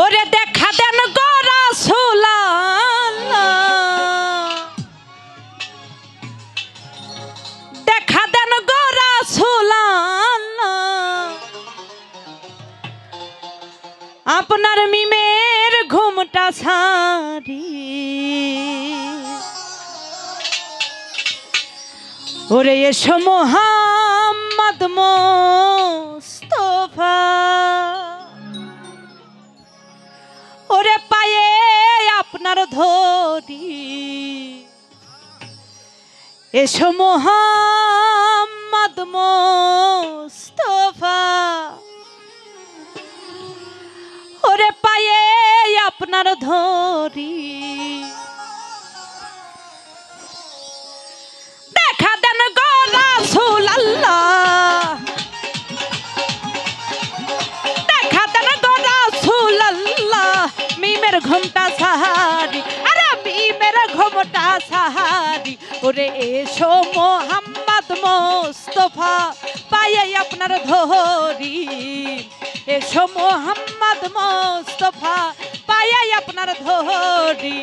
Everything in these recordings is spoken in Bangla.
ওরে দেখা দেন গোরা দেখা দেন গোরা আপনার মিমের ঘুমটা সারি ওরে এসো মোহাম্মদ মোস্তফা। আপনার ধরি এসো মোহাম্মদ মোস্তফা। ওরে পায়ে আপনার ধরি দেখা দেন গোলা সুলাল্লাহ। দেখা দেন গোলা সুলাল্লাহ। মিমের ঘুমটা সাহারি। ওরে এসো মোহাম্মদ মোস্তফা পায়ে আপনার ধরি। এসো মোহাম্মদ মোস্তফা পায়ে আপনার ধরি।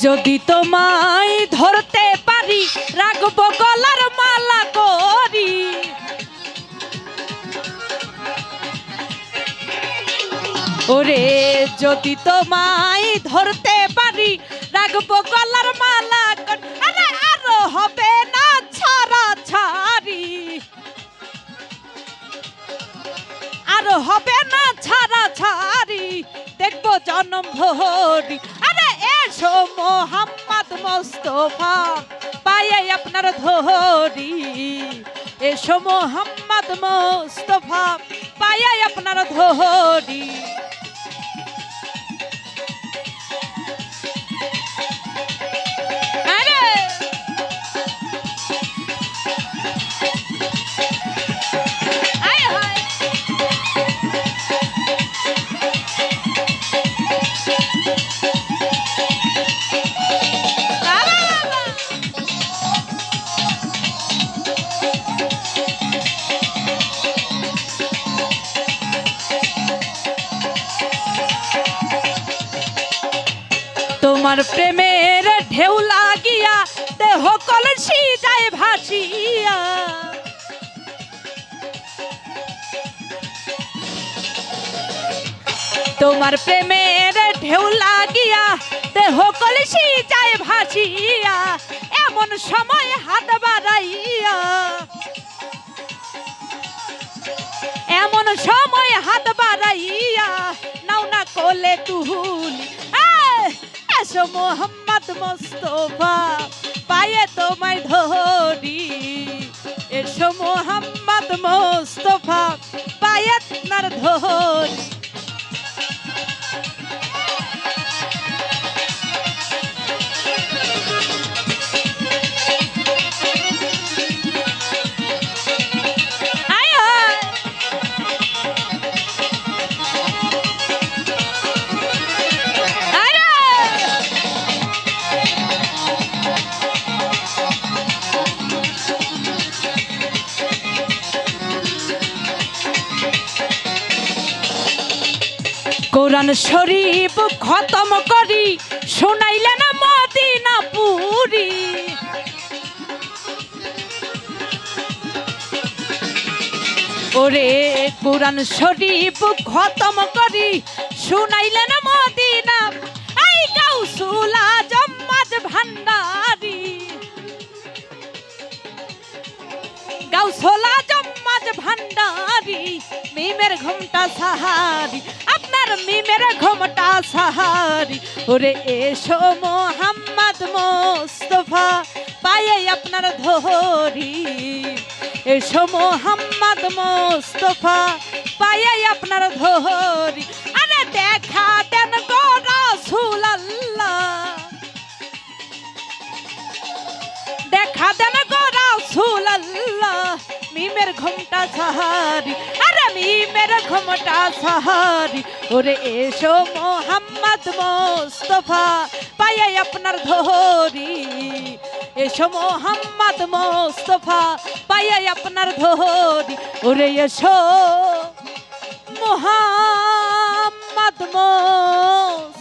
যদি তোমায় ধরতে পারি, রাখব গলার মালা করি। ওরে, যদি তোমায় ধরতে পারি, রাখব গলার মালা করি। আরে, আরও হবে না ছাড়া ছাড়ি। আর হবে না ছাড়া ছাড়ি। দেখব জন্ম ভরি এসো মোহাম্মদ মোস্তফা পায়ে আপনার ধরি। এসো মোহাম্মদ মোস্তফা পায়ে আপনার ধরি। তোমার প্রেমের ঢেউ লাগিয়া দেহ কলসি যায় ভাসিয়া। তোমার প্রেমের ঢেউ লাগিয়া দেহ কলসি যায় ভাসিয়া এমন সময় হাত বাড়াইয়া। এমন সময় হাত বাড়াইয়া নাও না কোলে আয়, মোহাম্মদ মোস্তফা পায়ে তোমায় ধরি। এসো মোহাম্মদ মোস্তফা পায়ে আপনার ধরি। কোরআন শরীফ খতম করি, শোনাইলে না মদিনা পুরি ওরে কোরআন শরীফ খতম করি, শুনাইলে না মদিনা আই গাউসুলা জম্মাজ ভান্ডারি। গাউসলা জম্মাজ ভান্ডারি, মিমের ঘুমটা সাহারি। আপনার মিমের ঘুমটা সাহারি ওরে এসো মোহাম্মদ মোস্তফা পায়ে আপনার ধরি এসো মোহাম্মদ মোস্তফা পায়ে আপনার ধরি আরে দেখা দেন গো রাসূল আল্লাহ দেখা দেন গো রাসূল আল্লাহ মিমের ঘুমটা সাহারি মিমের ঘুমটা সাহারি ওরে এসো মোহাম্মদ মোস্তফা পায়ে আপনার ধরি এসো মোহাম্মদ মোস্তফা পায়ে আপনার ধরি ওরে এসো মোহাম্মদ মোস্তফা